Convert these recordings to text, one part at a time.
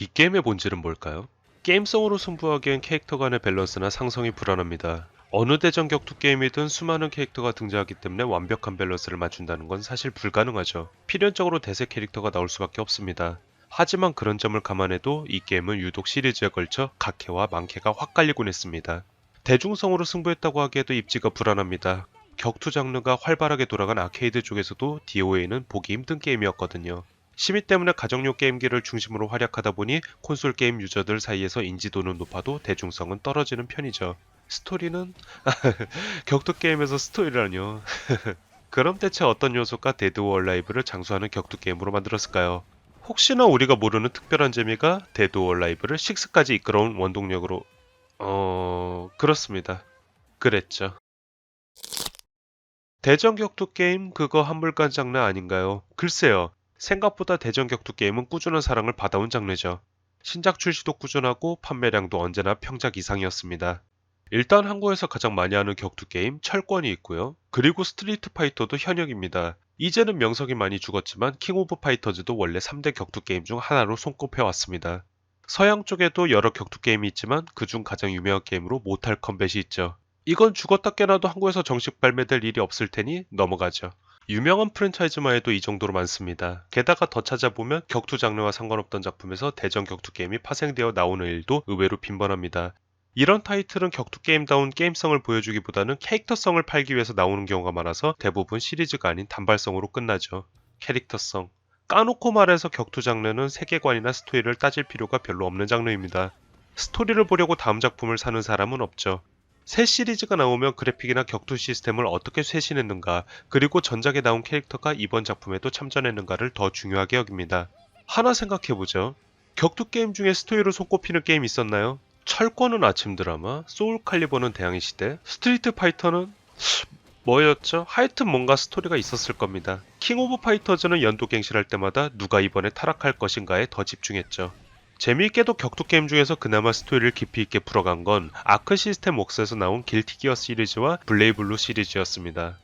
이 게임의 본질은 뭘까요? 게임성으로 승부하기엔 캐릭터 간의 밸런스나 상성이 불안합니다. 어느 대전 격투 게임이든 수많은 캐릭터가 등장하기 때문에 완벽한 밸런스를 맞춘다는 건 사실 불가능하죠. 필연적으로 대세 캐릭터가 나올 수밖에 없습니다. 하지만 그런 점을 감안해도 이 게임은 유독 시리즈에 걸쳐 각해와 많게가 확 갈리곤 했습니다. 대중성으로 승부했다고 하기에도 입지가 불안합니다. 격투 장르가 활발하게 돌아간 아케이드 쪽에서도 DOA는 보기 힘든 게임이었거든요. 심의 때문에 가정용 게임기를 중심으로 활약하다 보니 콘솔 게임 유저들 사이에서 인지도는 높아도 대중성은 떨어지는 편이죠. 스토리는 격투 게임에서 스토리라뇨. 그럼 대체 어떤 요소가 데드 워 라이브를 장수하는 격투 게임으로 만들었을까요? 혹시나 우리가 모르는 특별한 재미가 데드 워 라이브를 6까지 이끌어온 원동력으로 어 그렇습니다. 그랬죠. 대전 격투 게임 그거 한물간 장르 아닌가요? 글쎄요. 생각보다 대전 격투 게임은 꾸준한 사랑을 받아온 장르죠. 신작 출시도 꾸준하고 판매량도 언제나 평작 이상이었습니다. 일단 한국에서 가장 많이 하는 격투 게임 철권이 있고요. 그리고 스트리트 파이터도 현역입니다. 이제는 명성이 많이 죽었지만 킹 오브 파이터즈도 원래 3대 격투 게임 중 하나로 손꼽혀 왔습니다. 서양 쪽에도 여러 격투 게임이 있지만 그중 가장 유명한 게임으로 모탈 컴뱃이 있죠. 이건 죽었다 깨나도 한국에서 정식 발매될 일이 없을 테니 넘어가죠. 유명한 프랜차이즈만 해도 이 정도로 많습니다. 게다가 더 찾아보면 격투 장르와 상관없던 작품에서 대전 격투 게임이 파생되어 나오는 일도 의외로 빈번합니다. 이런 타이틀은 격투 게임다운 게임성을 보여주기보다는 캐릭터성을 팔기 위해서 나오는 경우가 많아서 대부분 시리즈가 아닌 단발성으로 끝나죠. 캐릭터성. 까놓고 말해서 격투 장르는 세계관이나 스토리를 따질 필요가 별로 없는 장르입니다. 스토리를 보려고 다음 작품을 사는 사람은 없죠. 새 시리즈가 나오면 그래픽이나 격투 시스템을 어떻게 쇄신했는가, 그리고 전작에 나온 캐릭터가 이번 작품에도 참전했는가를 더 중요하게 여깁니다. 하나 생각해보죠. 격투 게임 중에 스토리로 손꼽히는 게임 있었나요? 철권은 아침 드라마, 소울 칼리버는 대항해 시대, 스트리트 파이터는 뭐였죠? 하여튼 뭔가 스토리가 있었을 겁니다. 킹 오브 파이터즈는 연도 갱신할 때마다 누가 이번에 타락할 것인가에 더 집중했죠. 재미있게도 격투 게임 중에서 그나마 스토리를 깊이 있게 풀어간 건 아크 시스템 웍스에서 나온 길티 기어 시리즈와 블레이블루 시리즈였습니다.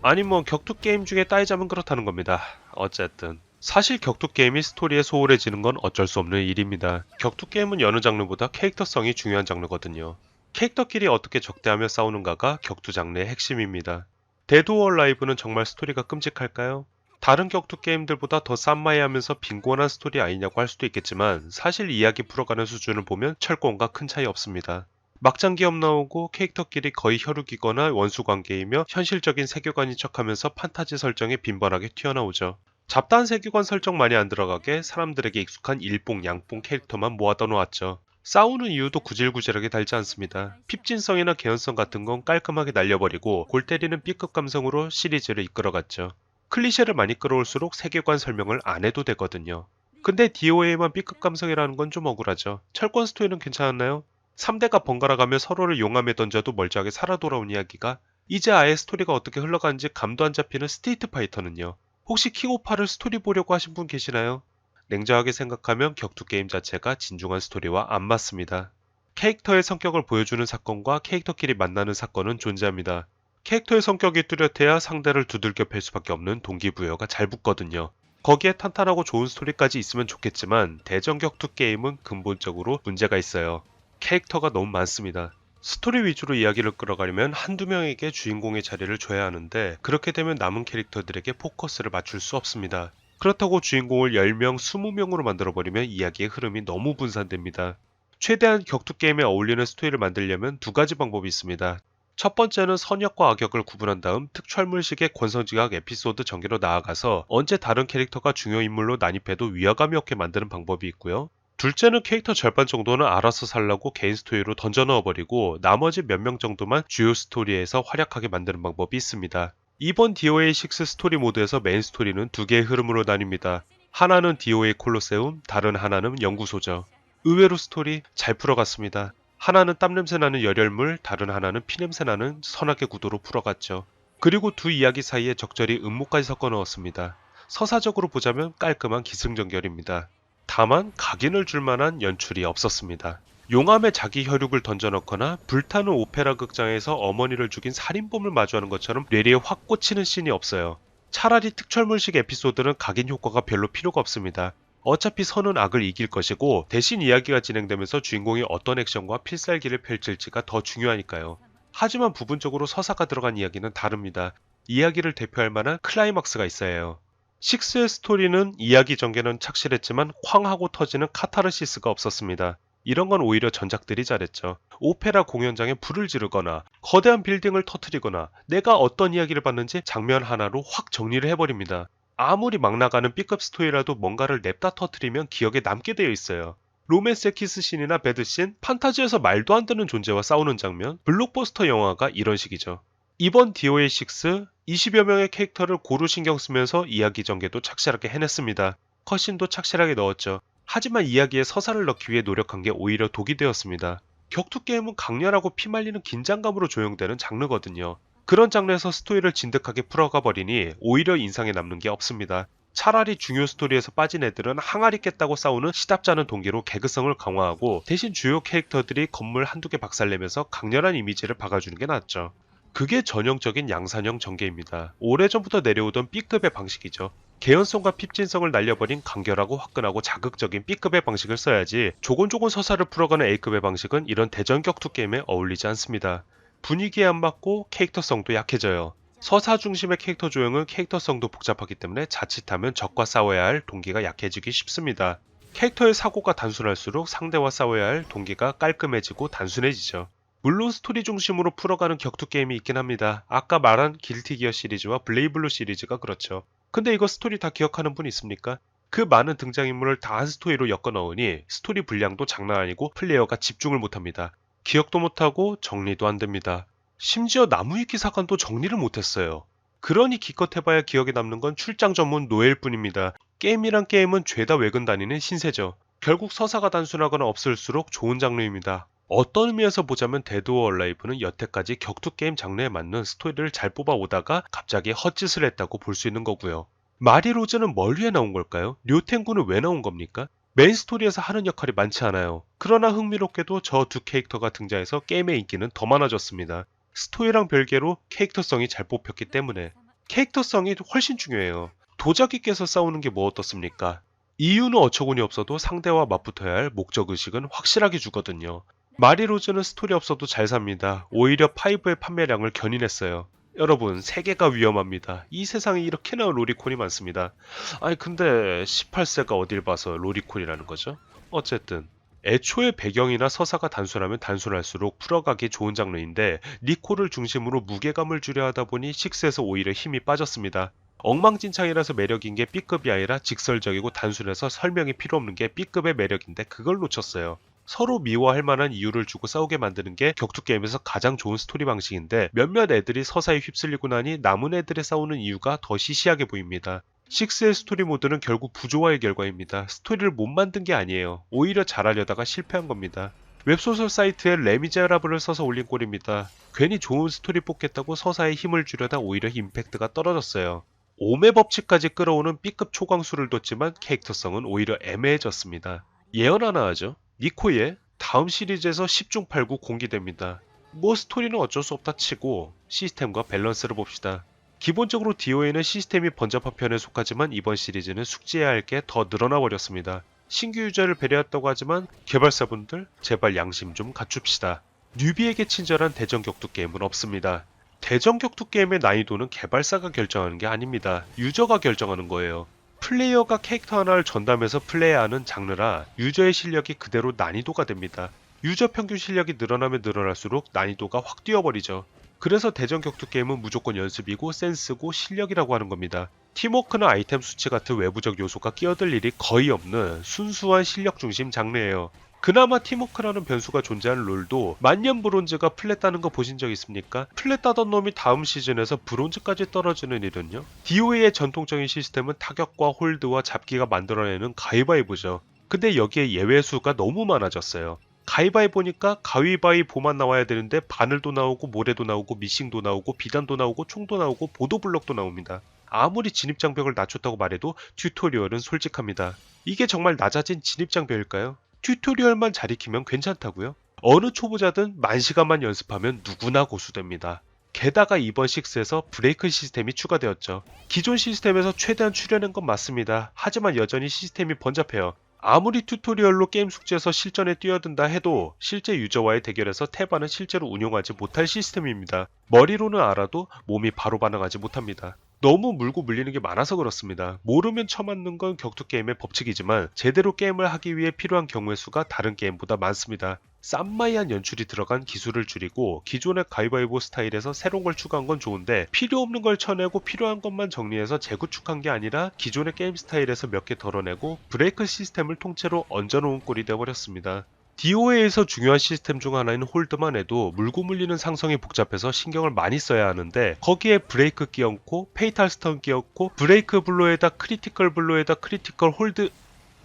아니 뭐 격투 게임 중에 따지자면 그렇다는 겁니다. 어쨌든 사실 격투 게임이 스토리에 소홀해지는 건 어쩔 수 없는 일입니다. 격투 게임은 여느 장르보다 캐릭터성이 중요한 장르거든요. 캐릭터끼리 어떻게 적대하며 싸우는가가 격투 장르의 핵심입니다. 데드 워 라이브는 정말 스토리가 끔찍할까요? 다른 격투 게임들보다 더 쌈마이하면서 빈곤한 스토리 아니냐고 할 수도 있겠지만 사실 이야기 풀어가는 수준을 보면 철권과 큰 차이 없습니다. 막장 기업 나오고 캐릭터끼리 거의 혈육이거나 원수 관계이며 현실적인 세계관인 척하면서 판타지 설정에 빈번하게 튀어나오죠. 잡다한 세계관 설정 많이 안 들어가게 사람들에게 익숙한 일봉, 양봉 캐릭터만 모아다 놓았죠. 싸우는 이유도 구질구질하게 달지 않습니다. 핍진성이나 개연성 같은 건 깔끔하게 날려버리고 골 때리는 B급 감성으로 시리즈를 이끌어갔죠. 클리셰를 많이 끌어올수록 세계관 설명을 안 해도 되거든요. 근데 DOA만 B급 감성이라는 건 좀 억울하죠. 철권 스토리는 괜찮았나요? 3대가 번갈아가며 서로를 용암에 던져도 멀쩡하게 살아 돌아온 이야기가 이제 아예 스토리가 어떻게 흘러가는지 감도 안 잡히는 스트리트 파이터는요. 혹시 킹오파를 스토리 보려고 하신 분 계시나요? 냉정하게 생각하면 격투 게임 자체가 진중한 스토리와 안 맞습니다. 캐릭터의 성격을 보여주는 사건과 캐릭터끼리 만나는 사건은 존재합니다. 캐릭터의 성격이 뚜렷해야 상대를 두들겨 팰 수밖에 없는 동기부여가 잘 붙거든요. 거기에 탄탄하고 좋은 스토리까지 있으면 좋겠지만 대전 격투 게임은 근본적으로 문제가 있어요. 캐릭터가 너무 많습니다. 스토리 위주로 이야기를 끌어가려면 한두 명에게 주인공의 자리를 줘야 하는데 그렇게 되면 남은 캐릭터들에게 포커스를 맞출 수 없습니다. 그렇다고 주인공을 10명, 20명으로 만들어버리면 이야기의 흐름이 너무 분산됩니다. 최대한 격투 게임에 어울리는 스토리를 만들려면 두 가지 방법이 있습니다. 첫 번째는 선역과 악역을 구분한 다음 특촬물식의 권선징악 에피소드 전개로 나아가서 언제 다른 캐릭터가 중요 인물로 난입해도 위화감이 없게 만드는 방법이 있고요. 둘째는 캐릭터 절반 정도는 알아서 살라고 개인 스토리로 던져 넣어버리고 나머지 몇 명 정도만 주요 스토리에서 활약하게 만드는 방법이 있습니다. 이번 DOA6 스토리 모드에서 메인 스토리는 두 개의 흐름으로 나뉩니다. 하나는 DOA 콜로세움, 다른 하나는 연구소죠. 의외로 스토리 잘 풀어갔습니다. 하나는 땀냄새 나는 열혈물, 다른 하나는 피냄새 나는 선악의 구도로 풀어갔죠. 그리고 두 이야기 사이에 적절히 음모까지 섞어 넣었습니다. 서사적으로 보자면 깔끔한 기승전결입니다. 다만 각인을 줄 만한 연출이 없었습니다. 용암에 자기 혈육을 던져넣거나 불타는 오페라 극장에서 어머니를 죽인 살인범을 마주하는 것처럼 뇌리에 확 꽂히는 씬이 없어요. 차라리 특촬물식 에피소드는 각인 효과가 별로 필요가 없습니다. 어차피 선은 악을 이길 것이고 대신 이야기가 진행되면서 주인공이 어떤 액션과 필살기를 펼칠지가 더 중요하니까요. 하지만 부분적으로 서사가 들어간 이야기는 다릅니다. 이야기를 대표할 만한 클라이막스가 있어야 해요. 식스의 스토리는 이야기 전개는 착실했지만 쾅 하고 터지는 카타르시스가 없었습니다. 이런 건 오히려 전작들이 잘했죠. 오페라 공연장에 불을 지르거나 거대한 빌딩을 터트리거나 내가 어떤 이야기를 봤는지 장면 하나로 확 정리를 해버립니다. 아무리 막 나가는 B급 스토리라도 뭔가를 냅다 터트리면 기억에 남게 되어 있어요. 로맨스의 키스씬이나 배드씬, 판타지에서 말도 안 되는 존재와 싸우는 장면, 블록버스터 영화가 이런 식이죠. 이번 DOA6 20여 명의 캐릭터를 고루 신경 쓰면서 이야기 전개도 착실하게 해냈습니다. 컷신도 착실하게 넣었죠. 하지만 이야기에 서사를 넣기 위해 노력한 게 오히려 독이 되었습니다. 격투 게임은 강렬하고 피말리는 긴장감으로 조형되는 장르거든요. 그런 장르에서 스토리를 진득하게 풀어가 버리니 오히려 인상에 남는 게 없습니다. 차라리 중요 스토리에서 빠진 애들은 항아리 깼다고 싸우는 시답잖은 동기로 개그성을 강화하고 대신 주요 캐릭터들이 건물 한두 개 박살내면서 강렬한 이미지를 박아주는 게 낫죠. 그게 전형적인 양산형 전개입니다. 오래전부터 내려오던 B급의 방식이죠. 개연성과 핍진성을 날려버린 간결하고 화끈하고 자극적인 B급의 방식을 써야지 조곤조곤 서사를 풀어가는 A급의 방식은 이런 대전 격투 게임에 어울리지 않습니다. 분위기에 안 맞고 캐릭터성도 약해져요. 서사 중심의 캐릭터 조형은 캐릭터성도 복잡하기 때문에 자칫하면 적과 싸워야 할 동기가 약해지기 쉽습니다. 캐릭터의 사고가 단순할수록 상대와 싸워야 할 동기가 깔끔해지고 단순해지죠. 물론 스토리 중심으로 풀어가는 격투 게임이 있긴 합니다. 아까 말한 길티 기어 시리즈와 블레이블루 시리즈가 그렇죠. 근데 이거 스토리 다 기억하는 분 있습니까? 그 많은 등장인물을 다 한 스토리로 엮어 넣으니 스토리 분량도 장난 아니고 플레이어가 집중을 못합니다. 기억도 못하고 정리도 안 됩니다. 심지어 나무위키 사관도 정리를 못했어요. 그러니 기껏 해봐야 기억에 남는 건 출장 전문 노예일 뿐입니다. 게임이란 게임은 죄다 외근 다니는 신세죠. 결국 서사가 단순하거나 없을수록 좋은 장르입니다. 어떤 의미에서 보자면 데드 오어 얼라이브는 여태까지 격투 게임 장르에 맞는 스토리를 잘 뽑아오다가 갑자기 헛짓을 했다고 볼 수 있는 거고요. 마리 로즈는 뭘 위해 나온 걸까요? 류탱구는 왜 나온 겁니까? 메인 스토리에서 하는 역할이 많지 않아요. 그러나 흥미롭게도 저 두 캐릭터가 등장해서 게임의 인기는 더 많아졌습니다. 스토리랑 별개로 캐릭터성이 잘 뽑혔기 때문에 캐릭터성이 훨씬 중요해요. 도자기께서 싸우는 게 뭐 어떻습니까? 이유는 어처구니 없어도 상대와 맞붙어야 할 목적의식은 확실하게 주거든요. 마리로즈는 스토리 없어도 잘 삽니다. 오히려 5의 판매량을 견인했어요. 여러분, 세계가 위험합니다. 이 세상에 이렇게나 로리콘이 많습니다. 아니, 근데 18세가 어딜 봐서 로리콘이라는 거죠? 어쨌든. 애초에 배경이나 서사가 단순하면 단순할수록 풀어가기 좋은 장르인데 니코를 중심으로 무게감을 주려 하다 보니 6에서 오히려 힘이 빠졌습니다. 엉망진창이라서 매력인 게 B급이 아니라 직설적이고 단순해서 설명이 필요 없는 게 B급의 매력인데 그걸 놓쳤어요. 서로 미워할 만한 이유를 주고 싸우게 만드는 게 격투 게임에서 가장 좋은 스토리 방식인데 몇몇 애들이 서사에 휩쓸리고 나니 남은 애들의 싸우는 이유가 더 시시하게 보입니다. 6의 스토리 모드는 결국 부조화의 결과입니다. 스토리를 못 만든 게 아니에요. 오히려 잘하려다가 실패한 겁니다. 웹소설 사이트에 레미제라블을 써서 올린 꼴입니다. 괜히 좋은 스토리 뽑겠다고 서사에 힘을 주려다 오히려 임팩트가 떨어졌어요. 오매 법칙까지 끌어오는 B급 초강수를 뒀지만 캐릭터성은 오히려 애매해졌습니다. 예언 하나 하죠. 니코의 다음 시리즈에서 10중 8구 공개됩니다. 뭐 스토리는 어쩔 수 없다 치고 시스템과 밸런스를 봅시다. 기본적으로 DOA는 시스템이 번잡한 편에 속하지만 이번 시리즈는 숙지해야 할 게 더 늘어나 버렸습니다. 신규 유저를 배려했다고 하지만 개발사분들 제발 양심 좀 갖춥시다. 뉴비에게 친절한 대전 격투 게임은 없습니다. 대전 격투 게임의 난이도는 개발사가 결정하는 게 아닙니다. 유저가 결정하는 거예요. 플레이어가 캐릭터 하나를 전담해서 플레이하는 장르라 유저의 실력이 그대로 난이도가 됩니다. 유저 평균 실력이 늘어나면 늘어날수록 난이도가 확 뛰어버리죠. 그래서 대전 격투 게임은 무조건 연습이고 센스고 실력이라고 하는 겁니다. 팀워크나 아이템 수치 같은 외부적 요소가 끼어들 일이 거의 없는 순수한 실력 중심 장르예요. 그나마 팀워크라는 변수가 존재하는 롤도 만년 브론즈가 플랫 따는 거 보신 적 있습니까? 플랫 따던 놈이 다음 시즌에서 브론즈까지 떨어지는 일은요? DOA의 전통적인 시스템은 타격과 홀드와 잡기가 만들어내는 가위바위보죠. 근데 여기에 예외 수가 너무 많아졌어요. 가위바위보니까 가위바위보만 나와야 되는데 바늘도 나오고 모래도 나오고 미싱도 나오고 비단도 나오고 총도 나오고 보도블럭도 나옵니다. 아무리 진입장벽을 낮췄다고 말해도 튜토리얼은 솔직합니다. 이게 정말 낮아진 진입장벽일까요? 튜토리얼만 잘 익히면 괜찮다고요? 어느 초보자든 만 시간만 연습하면 누구나 고수됩니다. 게다가 이번 6에서 브레이크 시스템이 추가되었죠. 기존 시스템에서 최대한 추려낸 건 맞습니다. 하지만 여전히 시스템이 번잡해요. 아무리 튜토리얼로 게임 숙제에서 실전에 뛰어든다 해도 실제 유저와의 대결에서 테바는 실제로 운용하지 못할 시스템입니다. 머리로는 알아도 몸이 바로 반응하지 못합니다. 너무 물고 물리는 게 많아서 그렇습니다. 모르면 처맞는 건 격투 게임의 법칙이지만 제대로 게임을 하기 위해 필요한 경우의 수가 다른 게임보다 많습니다. 쌈마이한 연출이 들어간 기술을 줄이고 기존의 가위바위보 스타일에서 새로운 걸 추가한 건 좋은데 필요 없는 걸 쳐내고 필요한 것만 정리해서 재구축한 게 아니라 기존의 게임 스타일에서 몇 개 덜어내고 브레이크 시스템을 통째로 얹어놓은 꼴이 되어버렸습니다. DOA에서 중요한 시스템 중 하나인 홀드만 해도 물고 물리는 상성이 복잡해서 신경을 많이 써야 하는데 거기에 브레이크 끼얹고 페이탈 스턴 끼얹고 브레이크 블로에다 크리티컬 블로에다 크리티컬 홀드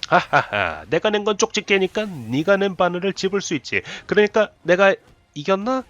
하하하 내가 낸 건 쪽집 게니까 네가 낸 바늘을 집을 수 있지 그러니까 내가 이겼나?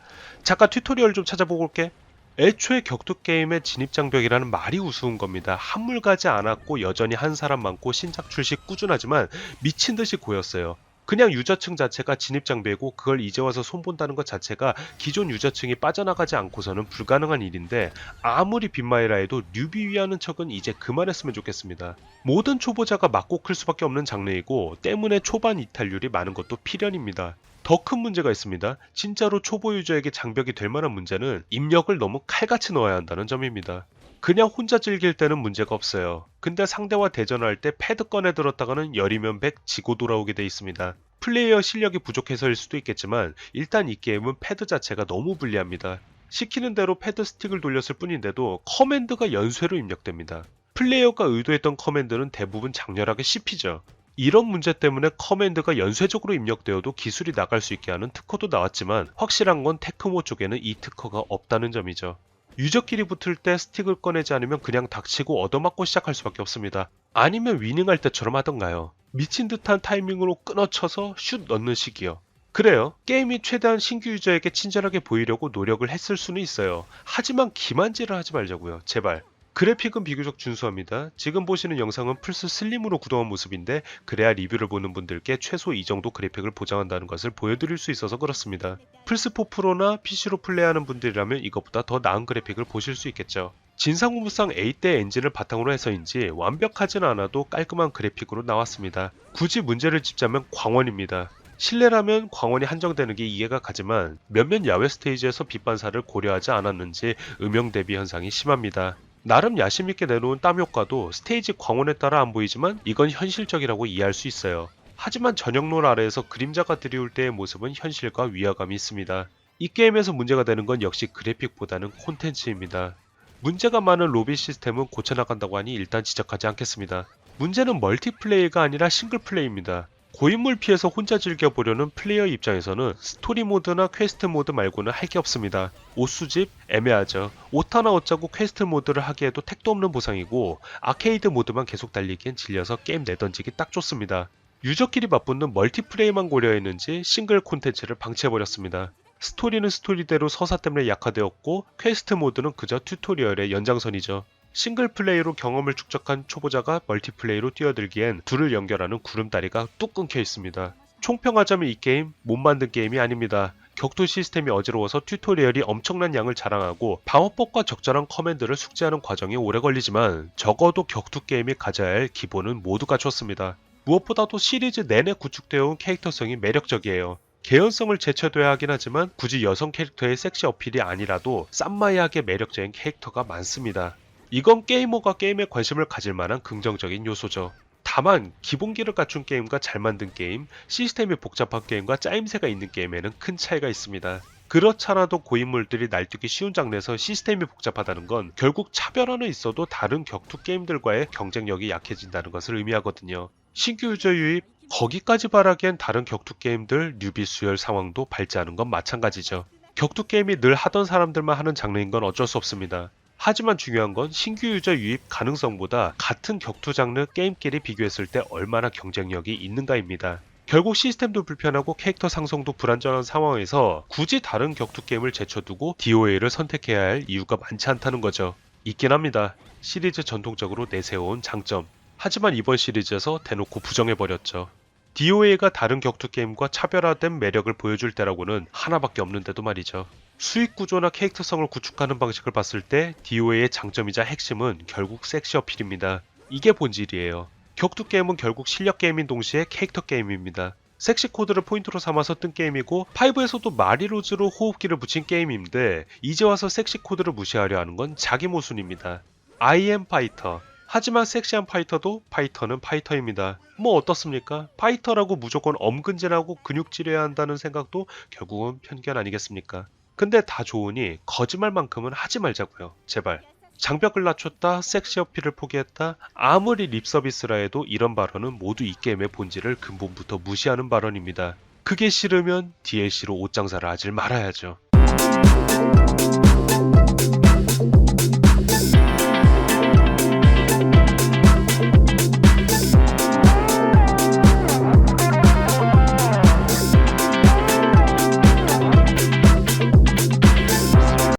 잠깐 튜토리얼 좀 찾아보고 올게 애초에 격투 게임의 진입 장벽이라는 말이 우스운 겁니다. 한물 가지 않았고 여전히 한 사람 많고 신작 출시 꾸준하지만 미친 듯이 고였어요. 그냥 유저층 자체가 진입 장벽이고 그걸 이제 와서 손본다는 것 자체가 기존 유저층이 빠져나가지 않고서는 불가능한 일인데 아무리 빈마이라 해도 뉴비 위하는 척은 이제 그만했으면 좋겠습니다. 모든 초보자가 맞고 클 수밖에 없는 장르이고 때문에 초반 이탈률이 많은 것도 필연입니다. 더 큰 문제가 있습니다. 진짜로 초보 유저에게 장벽이 될 만한 문제는 입력을 너무 칼같이 넣어야 한다는 점입니다. 그냥 혼자 즐길 때는 문제가 없어요. 근데 상대와 대전할 때 패드 꺼내 들었다가는 열이면 백 지고 돌아오게 돼 있습니다. 플레이어 실력이 부족해서일 수도 있겠지만 일단 이 게임은 패드 자체가 너무 불리합니다. 시키는 대로 패드 스틱을 돌렸을 뿐인데도 커맨드가 연쇄로 입력됩니다. 플레이어가 의도했던 커맨드는 대부분 장렬하게 씹히죠. 이런 문제 때문에 커맨드가 연쇄적으로 입력되어도 기술이 나갈 수 있게 하는 특허도 나왔지만 확실한 건 테크모 쪽에는 이 특허가 없다는 점이죠. 유저끼리 붙을 때 스틱을 꺼내지 않으면 그냥 닥치고 얻어맞고 시작할 수밖에 없습니다. 아니면 위닝할 때처럼 하던가요. 미친 듯한 타이밍으로 끊어쳐서 슛 넣는 식이요. 그래요. 게임이 최대한 신규 유저에게 친절하게 보이려고 노력을 했을 수는 있어요. 하지만 기만질을 하지 말자고요. 제발. 그래픽은 비교적 준수합니다. 지금 보시는 영상은 플스 슬림으로 구동한 모습인데 그래야 리뷰를 보는 분들께 최소 이 정도 그래픽을 보장한다는 것을 보여드릴 수 있어서 그렇습니다. 플스4 프로나 PC로 플레이하는 분들이라면 이것보다 더 나은 그래픽을 보실 수 있겠죠. 진상공무상 A대 엔진을 바탕으로 해서인지 완벽하진 않아도 깔끔한 그래픽으로 나왔습니다. 굳이 문제를 짚자면 광원입니다. 실내라면 광원이 한정되는 게 이해가 가지만 몇몇 야외 스테이지에서 빛반사를 고려하지 않았는지 음영 대비 현상이 심합니다. 나름 야심 있게 내놓은 땀 효과도 스테이지 광원에 따라 안 보이지만 이건 현실적이라고 이해할 수 있어요. 하지만 전역롤 아래에서 그림자가 들이올 때의 모습은 현실과 위화감이 있습니다. 이 게임에서 문제가 되는 건 역시 그래픽보다는 콘텐츠입니다. 문제가 많은 로비 시스템은 고쳐나간다고 하니 일단 지적하지 않겠습니다. 문제는 멀티플레이가 아니라 싱글플레이입니다. 고인물 피해서 혼자 즐겨보려는 플레이어 입장에서는 스토리 모드나 퀘스트 모드 말고는 할 게 없습니다. 옷 수집 애매하죠. 옷 하나 얻자고 퀘스트 모드를 하기에도 택도 없는 보상이고 아케이드 모드만 계속 달리기엔 질려서 게임 내던지기 딱 좋습니다. 유저끼리 맞붙는 멀티플레이만 고려했는지 싱글 콘텐츠를 방치해버렸습니다. 스토리는 스토리대로 서사 때문에 약화되었고 퀘스트 모드는 그저 튜토리얼의 연장선이죠. 싱글 플레이로 경험을 축적한 초보자가 멀티플레이로 뛰어들기엔 둘을 연결하는 구름다리가 뚝 끊겨 있습니다. 총평하자면 이 게임 못 만든 게임이 아닙니다. 격투 시스템이 어지러워서 튜토리얼이 엄청난 양을 자랑하고 방어법과 적절한 커맨드를 숙지하는 과정이 오래 걸리지만 적어도 격투 게임이 가져야 할 기본은 모두 갖췄습니다. 무엇보다도 시리즈 내내 구축되어 온 캐릭터성이 매력적이에요. 개연성을 제쳐둬야 하긴 하지만 굳이 여성 캐릭터의 섹시 어필이 아니라도 쌈마이하게 매력적인 캐릭터가 많습니다. 이건 게이머가 게임에 관심을 가질 만한 긍정적인 요소죠. 다만 기본기를 갖춘 게임과 잘 만든 게임, 시스템이 복잡한 게임과 짜임새가 있는 게임에는 큰 차이가 있습니다. 그렇잖아도 고인물들이 날뛰기 쉬운 장르에서 시스템이 복잡하다는 건 결국 차별화는 있어도 다른 격투 게임들과의 경쟁력이 약해진다는 것을 의미하거든요. 신규 유저 유입, 거기까지 바라기엔 다른 격투 게임들 뉴비 수혈 상황도 않은 건 마찬가지죠. 격투 게임이 늘 하던 사람들만 하는 장르인 건 어쩔 수 없습니다. 하지만 중요한 건 신규 유저 유입 가능성보다 같은 격투 장르 게임끼리 비교했을 때 얼마나 경쟁력이 있는가입니다. 결국 시스템도 불편하고 캐릭터 상성도 불안전한 상황에서 굳이 다른 격투 게임을 제쳐두고 DOA를 선택해야 할 이유가 많지 않다는 거죠. 있긴 합니다. 시리즈 전통적으로 내세워온 장점. 하지만 이번 시리즈에서 대놓고 부정해버렸죠. DOA가 다른 격투 게임과 차별화된 매력을 보여줄 때라고는 하나밖에 없는데도 말이죠. 수익 구조나 캐릭터성을 구축하는 방식을 봤을 때 DOA의 장점이자 핵심은 결국 섹시 어필입니다. 이게 본질이에요. 격투 게임은 결국 실력 게임인 동시에 캐릭터 게임입니다. 섹시 코드를 포인트로 삼아서 뜬 게임이고 5에서도 마리로즈로 호흡기를 붙인 게임인데 이제 와서 섹시 코드를 무시하려 하는 건 자기 모순입니다. Am 파이터. 하지만 섹시한 파이터도 파이터는 파이터입니다. 뭐 어떻습니까? 파이터라고 무조건 엄근질하고 근육질해야 한다는 생각도 결국은 편견 아니겠습니까? 근데 다 좋으니 거짓말만큼은 하지 말자고요. 제발. 장벽을 낮췄다, 섹시 어필을 포기했다, 아무리 립서비스라 해도 이런 발언은 모두 이 게임의 본질을 근본부터 무시하는 발언입니다. 그게 싫으면 DLC로 옷장사를 하질 말아야죠.